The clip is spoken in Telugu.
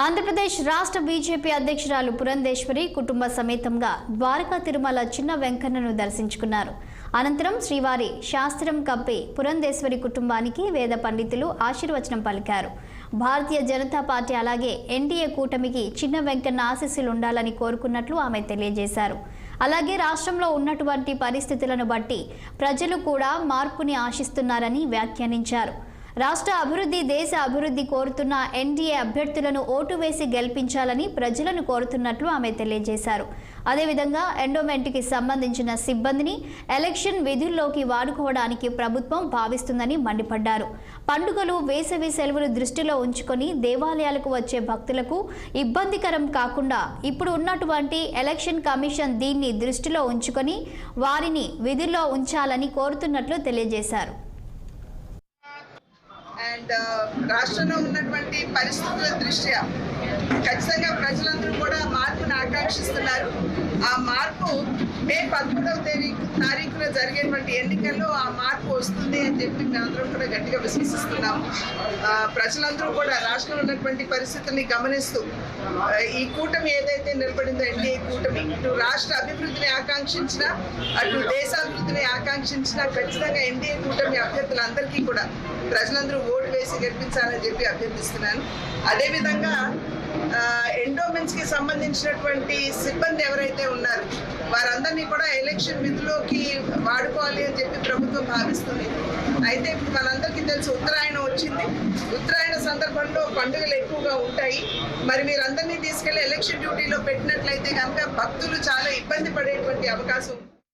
ఆంధ్రప్రదేశ్ రాష్ట్ర బీజేపీ అధ్యక్షురాలు పురంధేశ్వరి కుటుంబ సమేతంగా ద్వారకా తిరుమల చిన్న వెంకన్నను దర్శించుకున్నారు. అనంతరం శ్రీవారి శాస్త్రం కప్పి పురంధేశ్వరి కుటుంబానికి వేద పండితులు ఆశీర్వచనం పలికారు. భారతీయ జనతా పార్టీ అలాగే ఎన్డీఏ కూటమికి చిన్న వెంకన్న ఆశీస్సులు ఉండాలని కోరుకున్నట్లు ఆమె తెలియజేశారు. అలాగే రాష్ట్రంలో ఉన్నటువంటి పరిస్థితులను బట్టి ప్రజలు కూడా మార్పుని ఆశిస్తున్నారని వ్యాఖ్యానించారు. రాష్ట్ర అభివృద్ధి దేశ అభివృద్ధి కోరుతున్న ఎన్డీఏ అభ్యర్థులను ఓటు వేసి గెలిపించాలని ప్రజలను కోరుతున్నట్లు ఆమె తెలియజేశారు. అదేవిధంగా ఎండోమెంట్కి సంబంధించిన సిబ్బందిని ఎలక్షన్ విధుల్లోకి వాడుకోవడానికి ప్రభుత్వం భావిస్తుందని మండిపడ్డారు. పండుగలు వేసవి సెలవులు దృష్టిలో ఉంచుకొని దేవాలయాలకు వచ్చే భక్తులకు ఇబ్బందికరం కాకుండా ఇప్పుడు ఉన్నటువంటి ఎలక్షన్ కమిషన్ దీన్ని దృష్టిలో ఉంచుకొని వారిని విధుల్లో ఉంచాలని కోరుతున్నట్లు తెలియజేశారు. అండ్ రాష్ట్రంలో ఉన్నటువంటి పరిస్థితుల దృష్ట్యా ఖచ్చితంగా ప్రజలందరూ కూడా మార్పును ఆకాంక్షిస్తున్నారు. ఆ మార్పు మే పదమూడవ తేదీ తారీఖున జరిగేటువంటి ఎన్నికల్లో ఆ మార్పు వస్తుంది అని చెప్పి మేమందరం కూడా గట్టిగా విశ్వసిస్తున్నాము. ప్రజలందరూ కూడా రాష్ట్రంలో ఉన్నటువంటి పరిస్థితుల్ని గమనిస్తూ ఈ కూటమి ఏదైతే నిలబడిందో ఎన్డీఏ కూటమి ఇటు రాష్ట్ర అభివృద్ధిని ఆకాంక్షించిన అటు దేశాభివృద్ధిని ఆకాంక్షించిన ఖచ్చితంగా ఎన్డీఏ కూటమి అభ్యర్థులందరికీ కూడా ప్రజలందరూ ఓటు వేసి గెలిపించాలని చెప్పి అభ్యర్థిస్తున్నాను. అదేవిధంగా ఎండోమెంట్స్కి సంబంధించినటువంటి సిబ్బంది ఎవరైతే వారందరినీ కూడా ఎలక్షన్ విధులోకి వాడుకోవాలి అని చెప్పి ప్రభుత్వం భావిస్తుంది. అయితే ఇప్పుడు మనందరికీ తెలుసు ఉత్తరాయణం వచ్చింది. ఉత్తరాయణ సందర్భంలో పండుగలు ఎక్కువగా ఉంటాయి. మరి మీరందరినీ తీసుకెళ్ళి ఎలక్షన్ డ్యూటీలో పెట్టినట్లయితే కనుక భక్తులు చాలా ఇబ్బంది పడేటువంటి అవకాశం ఉంది